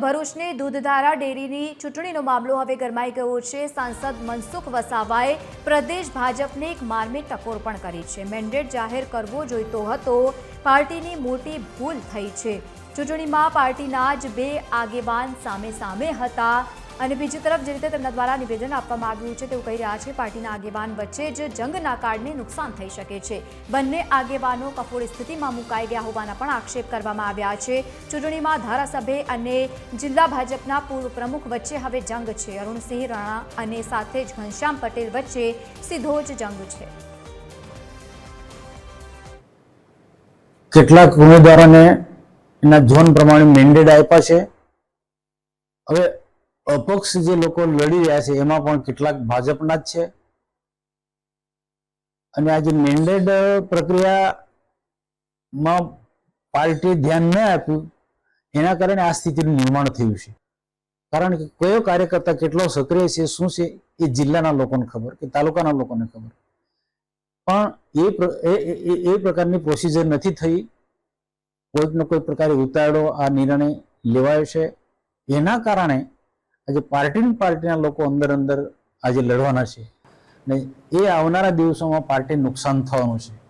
ભરૂચની દૂધધારા ડેરીની ચૂંટણીનો મામલો હવે ગરમાઈ ગયો છે. સાંસદ મનસુખ વસાવાએ પ્રદેશ ભાજપને એક માર્મિક ટકોર પણ કરી છે. મેન્ડેટ જાહેર કરવો જોઈતો હતો. પાર્ટીની મોટી ભૂલ થઈ છે. ચૂંટણીમાં પાર્ટીના જ બે આગેવાન સામે સામે હતા. અને બીજી તરફ જે રીતે તેમના દ્વારા નિવેદન આપવામાં આવ્યું છે તેવું કહી રહ્યા છે, પાર્ટીના આગેવાન વચ્ચે જ જંગના કાર્ડને નુકસાન થઈ શકે છે. બંને આગેવાનો કફોડી સ્થિતિમાં મુકાઈ ગયા હોવાના પણ આક્ષેપ કરવામાં આવ્યા છે. ચૂંટણીમાં ધારાસભ્ય અને જિલ્લા ભાજપના પૂર્વ પ્રમુખ વચ્ચે હવે જંગ છે. અરુણસિંહ રાણા અને સાથે જ ઘનશ્યામ પટેલ વચ્ચે સીધો જ જંગ છે. કેટલાક ઉમેદવારોને એના ઝોન પ્રમાણે મેન્ડેટ આપ્યા છે. હવે અપક્ષ જે લોકો લડી રહ્યા છે, એમાં પણ કેટલાક ભાજપના જ છે. અને આ જે મેન્ડેડ પ્રક્રિયામાં પાર્ટી ધ્યાન ન આપ્યું, એના કારણે આ સ્થિતિનું નિર્માણ થયું છે. કારણ કે કયો કાર્યકર્તા કેટલો સક્રિય છે, શું છે, એ જિલ્લાના લોકોને ખબર, કે તાલુકાના લોકોને ખબર. પણ એ એ- પ્રકારની પ્રોસિજર નથી થઈ. કોઈકનો કોઈ પ્રકારે ઉતારડો આ નિર્ણય લેવાયો છે. એના કારણે આજે પાર્ટીની પાર્ટીના લોકો અંદર અંદર આજે લડવાના છે. ને એ આવનારા દિવસોમાં પાર્ટી નુકસાન થવાનું છે.